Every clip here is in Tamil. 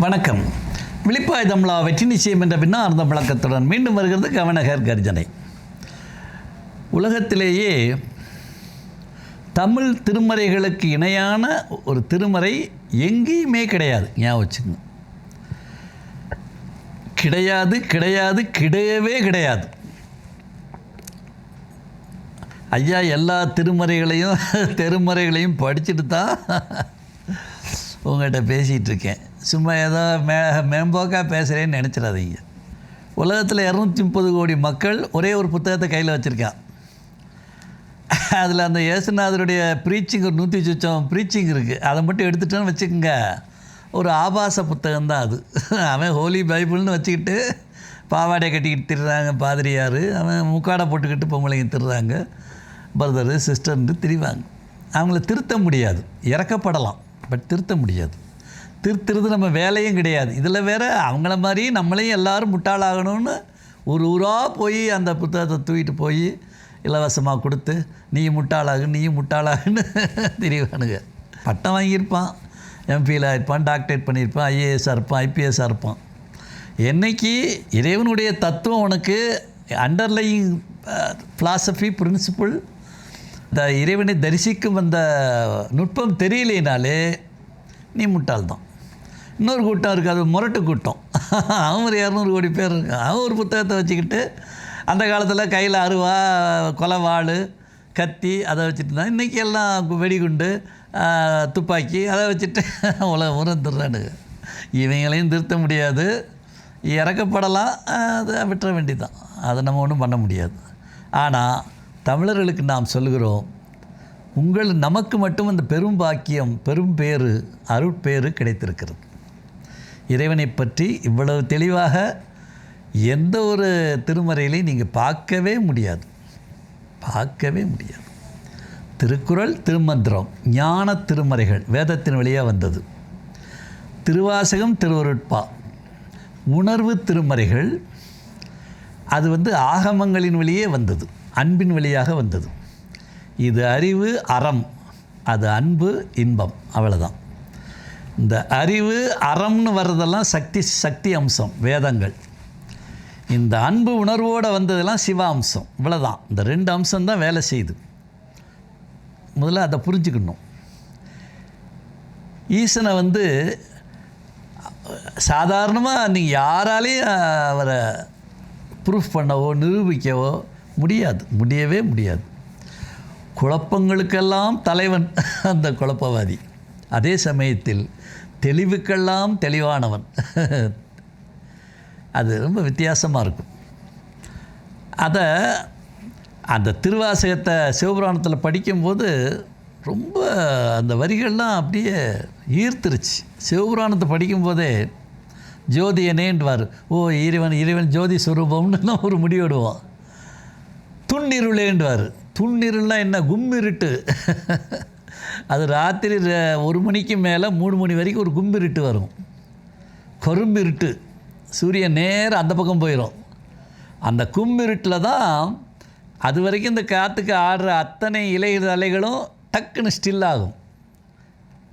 வணக்கம். விழிப்பாய் தமிழா வெற்றி நிச்சயம் என்ற பின்னார்ந்த விளக்கத்துடன் மீண்டும் வருகிறது கவனகர் கர்ஜனை. உலகத்திலேயே தமிழ் திருமறைகளுக்கு இணையான ஒரு திருமறை எங்கேயுமே கிடையாது. ஞாபகம் வச்சுக்கோங்க. கிடையாது கிடையாது கிடையவே கிடையாது. ஐயா எல்லா திருமறைகளையும் தெருமறைகளையும் படிச்சுட்டு தான் உங்கள்கிட்ட பேசிகிட்டு இருக்கேன். சும்மா ஏதோ மே மேம்போக்காக பேசுகிறேன்னு நினச்சிடாதீங்க. உலகத்தில் இரநூத்தி முப்பது கோடி மக்கள் ஒரே ஒரு புத்தகத்தை கையில் வச்சுருக்கான் அதில் அந்த இயேசுநாதருடைய ப்ரீச்சிங் ஒரு நூற்றி சுச்சம் ப்ரீச்சிங் இருக்குது அதை மட்டும் எடுத்துட்டோன்னு வச்சுக்கோங்க. ஒரு ஆபாச புத்தகம் தான் அது. அவன் ஹோலி பைபிள்னு வச்சுக்கிட்டு பாவாடை கட்டிக்கிட்டு திடுறாங்க பாதிரியார். அவன் முக்காடை போட்டுக்கிட்டு பொம்பளைங்க திடுறாங்க பிரதரு சிஸ்டர்னு திரிவாங்க. அவங்கள திருத்த முடியாது. இறக்கப்படலாம் பட் திருத்த முடியாது. திருத்துறது நம்ம வேலையும் கிடையாது. இதில் வேற அவங்கள மாதிரி நம்மளையும் எல்லாரும் முட்டாளாகணும்னு ஒரு ஊராக போய் அந்த புத்தகத்தை தூக்கிட்டு போய் இலவசமாக கொடுத்து நீ முட்டாளாகு நீ முட்டாளாகுன்னு தெரியவானுங்க பட்டம் வாங்கியிருப்பான். எம்பியில் இருப்பான் டாக்டரேட் பண்ணியிருப்பான் ஐஏஎஸ்ஸாக இருப்பான் ஐபிஎஸ்ஸாக இருப்பான். என்னைக்கு இறைவனுடைய தத்துவம் உனக்கு அண்டர்லையிங் ஃபிலாசபி பிரின்சிபிள் இந்த இறைவனை தரிசிக்கும் அந்த நுட்பம் தெரியலைனாலே நீ முட்டாள்தான். இன்னொரு கூட்டம் இருக்குது அது முரட்டு கூட்டம். அவன் ஒரு இரநூறு கோடி பேர் இருக்கான் அவன் ஒரு புத்தகத்தை வச்சுக்கிட்டு அந்த காலத்தில் கையில் அருவா கொலவாள் கத்தி அதை வச்சுட்டு தான் இன்றைக்கி எல்லாம் வெடிகுண்டு துப்பாக்கி அதை வச்சுட்டு உலகம் உரம் திருறானுங்க. இவங்களையும் திருத்த முடியாது. இறக்கப்படலாம் அதை விட்டுற வேண்டிதான் அதை நம்ம ஒன்றும் பண்ண முடியாது. ஆனால் தமிழர்களுக்கு நாம் சொல்கிறோம் உங்கள் நமக்கு மட்டும் அந்த பெரும் பாக்கியம் பெரும் பேறு அருட்பேறு கிடைத்திருக்கிறது. இறைவனை பற்றி இவ்வளவு தெளிவாக எந்த ஒரு திருமறையிலையும் நீங்கள் பார்க்கவே முடியாது. பார்க்கவே முடியாது. திருக்குறள் திருமந்திரம் ஞான திருமறைகள் வேதத்தின் வழியாக வந்தது. திருவாசகம் திருவருட்பா. உணர்வு திருமறைகள் அது வந்து ஆகமங்களின் வழியே வந்தது. அன்பின் வழியாக வந்தது. இது அறிவு அறம். அது அன்பு இன்பம். அவ்வளோதான் இந்த அறிவு அறம்னு வர்றதெல்லாம் சக்தி சக்தி அம்சம் வேதங்கள். இந்த அன்பு உணர்வோடு வந்ததெல்லாம் சிவ அம்சம் இவ்வளோதான் இந்த ரெண்டு அம்சம் தான் வேலை செய்யுது. முதல்ல அதை புரிஞ்சுக்கணும். ஈசனை வந்து சாதாரணமாக நீங்கள் யாராலையும் அவரை ப்ரூஃப் பண்ணவோ நிரூபிக்கவோ முடியாது. முடியவே முடியாது. குழப்பங்களுக்கெல்லாம் தலைவன் அந்த குழப்பவாதி. அதே சமயத்தில் தெளிவுக்கெல்லாம் தெளிவானவன். அது ரொம்ப வித்தியாசமாக இருக்கும். அதை அந்த திருவாசகத்தை சிவபுராணத்தில் படிக்கும்போது ரொம்ப அந்த வரிகள்லாம் அப்படியே ஈர்த்துருச்சு. சிவபுராணத்தை படிக்கும்போதே ஜோதி என்னேன்வார் ஓ இறைவன் இறைவன் ஜோதி சுரூபம்னு ஒரு முடிவிடுவோம் துண்ணிருளேன்வார். துண்ணிருள்னால் என்ன? கும்மிருட்டு. அது ராத்திரி ஒரு மணிக்கு மேலே மூணு மணி வரைக்கும் ஒரு கும்பிருட்டு வரும். கரும்பிருட்டு சூரியன் நேரம் அந்த பக்கம் போயிடும் அந்த கும்பிருட்டில் தான் அது வரைக்கும் இந்த காற்றுக்கு ஆடுற அத்தனை இலை அலைகளும் டக்குன்னு ஸ்டில் ஆகும்.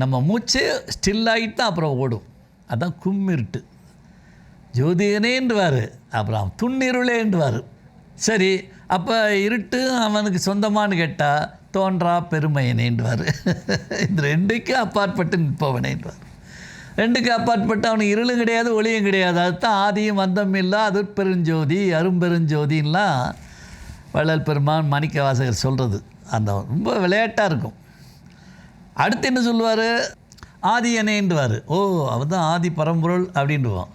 நம்ம மூச்சு ஸ்டில் ஆகிட்டு தான் அப்புறம் ஓடும். அதுதான் கும்மிருட்டு ஜோதிகனேன்றுவார் அப்புறம் துண்ணிருளேன்றுவார் சரி அப்போ இருட்டு அவனுக்கு சொந்தமானு கேட்டால் தோன்றா பெருமையனேன்றுவார் இந்த ரெண்டுக்கும் அப்பாற்பட்டு நிற்பவனேன்வார் ரெண்டுக்கு அப்பாற்பட்டு அவனுக்கு இருளும் கிடையாது ஒளியும் கிடையாது. அதுதான் ஆதியும் அந்தம் அது பெருஞ்சோதி அரும்பெருஞ்சோதின்லாம் வள்ளல் பெருமான் மாணிக்க வாசகர் சொல்கிறது அந்த ரொம்ப விளையாட்டாக இருக்கும். அடுத்து என்ன சொல்லுவார்? ஆதி அனேன்றுவார் ஓ அவர் தான் ஆதி பரம்பொருள் அப்படின்டுவான்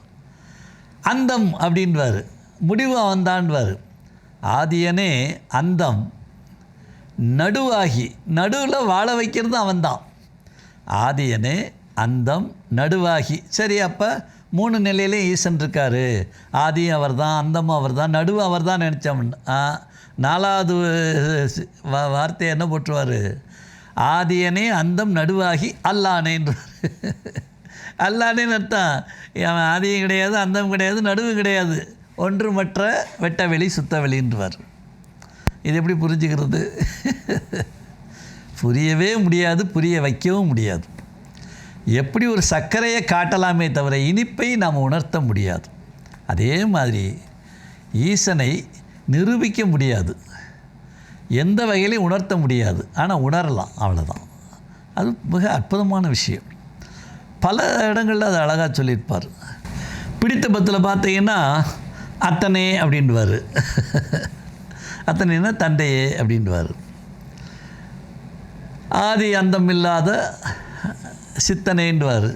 அந்தம் அப்படின்வார் முடிவு அவன் தான்வார் ஆதியனே அந்தம். நடுவாகி நடுவில் வாழ வைக்கிறது அவன்தான். ஆதியனே அந்தம் நடுவாகி. சரி அப்போ மூணு நிலையிலே ஈசன் இருக்கார். ஆதியும் அவர் தான் அந்தமும் அவர் தான் நடுவு அவர் தான் நினச்சோம் நாலாவது சி- வார்த்தையை என்ன போட்டுருவார் ஆதியனே அந்தம் நடுவாகி அல்லானேன்றார் அல்லானேன்னு அர்த்தம். அவன் ஆதியும் கிடையாது அந்தம் கிடையாது நடுவு கிடையாது. ஒன்று மற்ற வெட்டவெளி சுத்தவெளின்றவார். இது எப்படி புரிஞ்சுக்கிறது? புரியவே முடியாது புரிய வைக்கவும் முடியாது. எப்படி ஒரு சர்க்கரையை காட்டலாமே தவிர இனிப்பை நாம் உணர்த்த முடியாது. அதே மாதிரி ஈசனை நிரூபிக்க முடியாது. எந்த வகையிலையும் உணர்த்த முடியாது. ஆனால் உணரலாம். அவ்வளோதான் அது மிக அற்புதமான விஷயம். பல இடங்களில் அது அழகாக சொல்லியிருப்பார். பிடித்த பத்தில் பார்த்தீங்கன்னா அத்தனே அப்படின்வார் அத்தனைன்னா தண்டையே அப்படின்வார் ஆதி அந்தம் இல்லாத சித்தனேன்வார்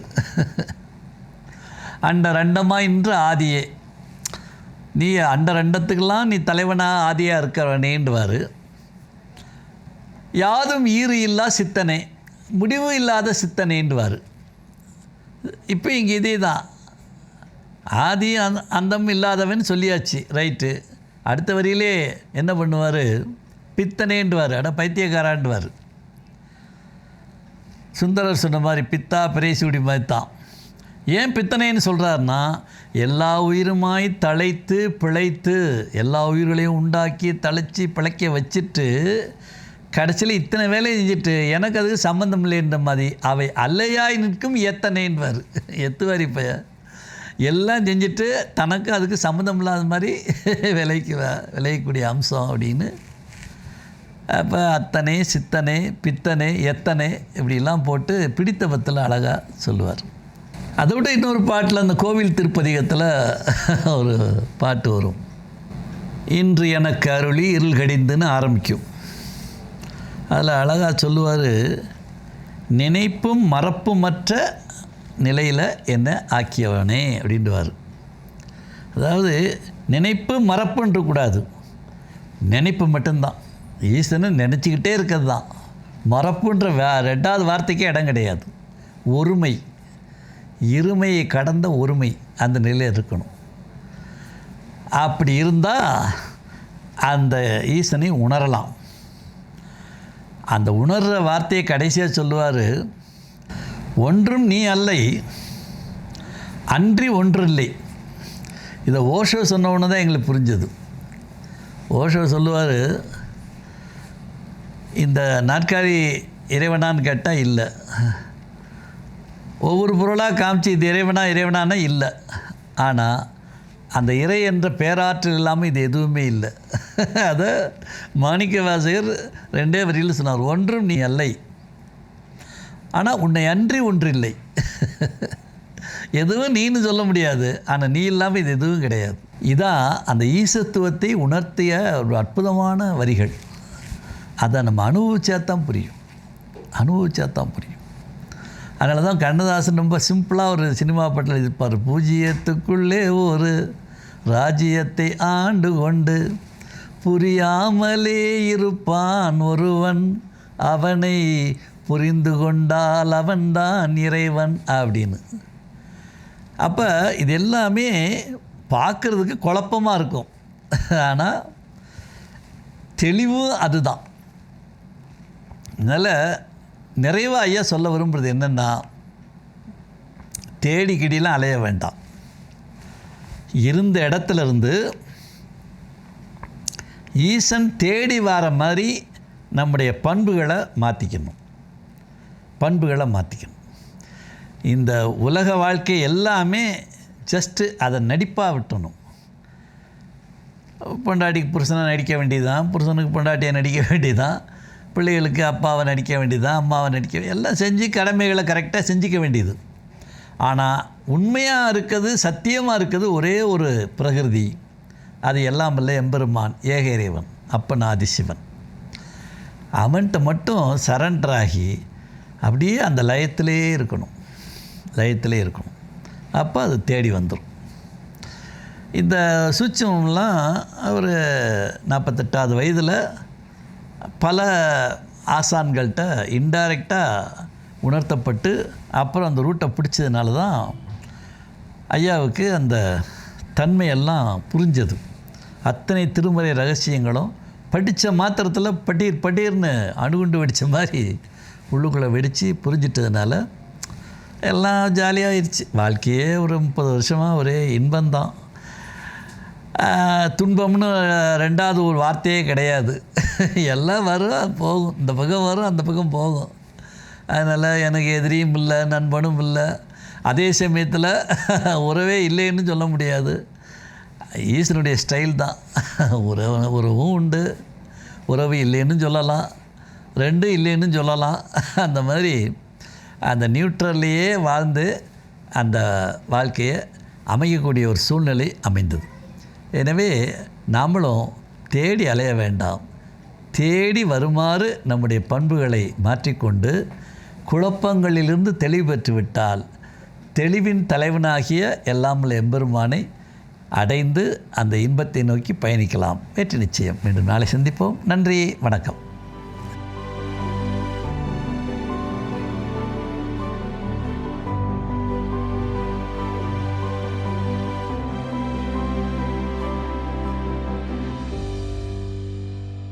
அண்ட ரெண்டமாக இன்று ஆதியே. நீ அண்ட ரெண்டத்துக்கெல்லாம் நீ தலைவனாக ஆதியாக இருக்கிறவனேன்வார் யாதும் ஈறு இல்லா சித்தனே முடிவு இல்லாத சித்தனேன்வார் இப்போ இங்கே இதே தான் ஆதி அந் அந்தம் இல்லாதவன் சொல்லியாச்சு ரைட்டு. அடுத்த வரியிலே என்ன பண்ணுவார்? பித்தனேன்டுவார் அட பைத்தியக்காரான்டுவார் சுந்தரர் சொன்ன மாதிரி பித்தா பிரேசியுடி மாதிரி தான். ஏன் பித்தனைன்னு சொல்கிறாருன்னா எல்லா உயிருமாய் தழைத்து பிழைத்து எல்லா உயிர்களையும் உண்டாக்கி தழைச்சி பிழைக்க வச்சுட்டு கடைசியில் இத்தனை வேலையை செஞ்சுட்டு எனக்கு அதுக்கு சம்மந்தம் இல்லைன்ற மாதிரி அவை அல்லையாய் நிற்கும் எத்தனைன்வார் எத்துவார் இப்போ. எல்லாம் செஞ்சுட்டு தனக்கு அதுக்கு சம்மந்தம் இல்லாத மாதிரி விளைக்கு விளையக்கூடிய அம்சம் அப்படின்னு. அப்போ அத்தனை சித்தனை பித்தனை எத்தனை இப்படிலாம் போட்டு பிடித்த பத்தில் அழகாக சொல்லுவார். அதை விட இன்னொரு பாட்டில் அந்த கோவில் திருப்பதிகத்தில் ஒரு பாட்டு வரும். இன்று எனக்கு அருளி இருள் கடிந்துன்னு ஆரம்பிக்கும். அதில் அழகாக சொல்லுவார் நினைப்பும் மறப்புமற்ற நிலையில் என்னை ஆக்கியவனே அப்படின்டுவார் அதாவது நினைப்பு மறப்புன்ற கூடாது. நினைப்பு மட்டும்தான். ஈசனை நினச்சிக்கிட்டே இருக்கிறது தான் மறப்புன்ற வே ரெண்டாவது வார்த்தைக்கே இடம் கிடையாது. ஒருமை. இருமையை கடந்த ஒருமை அந்த நிலையில் இருக்கணும். அப்படி இருந்தால் அந்த ஈசனை உணரலாம். அந்த உணர்கிற வார்த்தையை கடைசியாக சொல்லுவார் ஒன்றும் நீ அல்லை அன்றி ஒன்றில்லை. இதை ஓஷோ சொன்ன தான் எங்களுக்கு புரிஞ்சது. ஓஷோ சொல்லுவார் இந்த நாற்காலி இறைவனான்னு கேட்டால் இல்லை. ஒவ்வொரு பொருளாக காமிச்சு இது இறைவனா இறைவனானா இல்லை. ஆனால் அந்த இறை என்ற பேராற்றல் இல்லாமல் இது எதுவுமே இல்லை. அதை மாணிக்க வாசகர் ரெண்டே வரியில் சொன்னார் ஒன்றும் நீ அல்லை ஆனால் உன்னை அன்றி ஒன்றில்லை. எதுவும் நீன்னு சொல்ல முடியாது. ஆனால் நீ இல்லாமல் இது எதுவும் கிடையாது. இதான் அந்த ஈசத்துவத்தை உணர்த்திய ஒரு அற்புதமான வரிகள். அதை நம்ம அனுபவிச்சா தான் புரியும். அனுபவிச்சா தான் புரியும். அதனால தான் கண்ணதாசன் ரொம்ப சிம்பிளாக ஒரு சினிமா பாட்டில் இருப்பார் பூஜ்ஜியத்துக்குள்ளே ஒரு ராஜ்யத்தை ஆண்டு கொண்டு புரியாமலே இருப்பான் ஒருவன். அவனை புரிந்து கொண்டால் அவன்தான் இறைவன் அப்படின்னு. அப்போ இது எல்லாமே பார்க்குறதுக்கு குழப்பமாக இருக்கும். ஆனால் தெளிவு அதுதான். அதனால் நிறைவாக ஐயா சொல்ல விரும்புகிறது என்னென்னா தேடி கிடிலாம் அலைய வேண்டாம். இருந்த இடத்துல இருந்து ஈசன் தேடி வர மாதிரி நம்முடைய பண்புகளை மாற்றிக்கணும் பண்புகளை மாற்றிக்கணும் இந்த உலக வாழ்க்கை எல்லாமே ஜஸ்ட்டு அதை நடிப்பாக விட்டணும். பொண்டாட்டிக்கு புருஷனை நடிக்க வேண்டியதுதான் புருஷனுக்கு பொண்டாட்டியை நடிக்க வேண்டியதுதான் பிள்ளைகளுக்கு அப்பாவை நடிக்க வேண்டியதுதான் அம்மாவை நடிக்க எல்லாம் செஞ்சு கடமைகளை கரெக்டாக செஞ்சுக்க வேண்டியது. ஆனால் உண்மையாக இருக்கிறது சத்தியமாக இருக்கிறது ஒரே ஒரு பிரகிருதி. அது எல்லாம் இல்லை எம்பெருமான் ஏக இறைவன் அப்பன் ஆதிசிவன் அவன்கிட்ட மட்டும் சரண்டராகி அப்படியே அந்த லயத்திலே இருக்கணும். லயத்திலே இருக்கணும். அப்போ அது தேடி வந்துடும் இந்த சூட்சமெல்லாம் அவர் நாற்பத்தெட்டாவது வயதில் பல ஆசான்கள்கிட்ட இன்டைரக்டாக உணர்த்தப்பட்டு அப்புறம் அந்த ரூட்டை பிடிச்சதுனால தான் ஐயாவுக்கு அந்த தன்மையெல்லாம் புரிஞ்சது. அத்தனை திருமறை ரகசியங்களும் படித்த மாத்திரத்தில் பட்டீர் பட்டீர்னு அணுகுண்டு வெடித்த மாதிரி உள்ளுக்குள்ளே வெடித்து புரிஞ்சிட்டதுனால எல்லாம் ஜாலியாகிடுச்சு வாழ்க்கையே ஒரு முப்பது வருஷமாக ஒரே இன்பம்தான். துன்பம்னு ரெண்டாவது ஒரு வார்த்தையே கிடையாது. எல்லாம் வரும் போகும். இந்த பக்கம் வரும் அந்த பக்கம் போகும். அதனால் எனக்கு எதிரியும் இல்லை நண்பனும் இல்லை. அதே சமயத்தில் உறவே இல்லைன்னு சொல்ல முடியாது. ஈஸ்வரனுடைய ஸ்டைல் தான். உறவு உறவும் உண்டு. உறவு இல்லைன்னு சொல்லலாம். ரெண்டும் இல்லைன்னு சொல்லலாம். அந்த மாதிரி அந்த நியூட்ரல்லையே வாழ்ந்து அந்த வாழ்க்கையை அமையக்கூடிய ஒரு சூழ்நிலை அமைந்தது. எனவே நாமளும் தேடி அலைய வேண்டாம். தேடி வருமாறு நம்முடைய பண்புகளை மாற்றிக்கொண்டு குழப்பங்களிலிருந்து தெளிவு பெற்றுவிட்டால் தெளிவின் தலைவனாகிய எல்லாமல் எம்பெருமானை அடைந்து அந்த இன்பத்தை நோக்கி பயணிக்கலாம். வெற்றி நிச்சயம். மீண்டும் நாளை சந்திப்போம். நன்றி. வணக்கம்.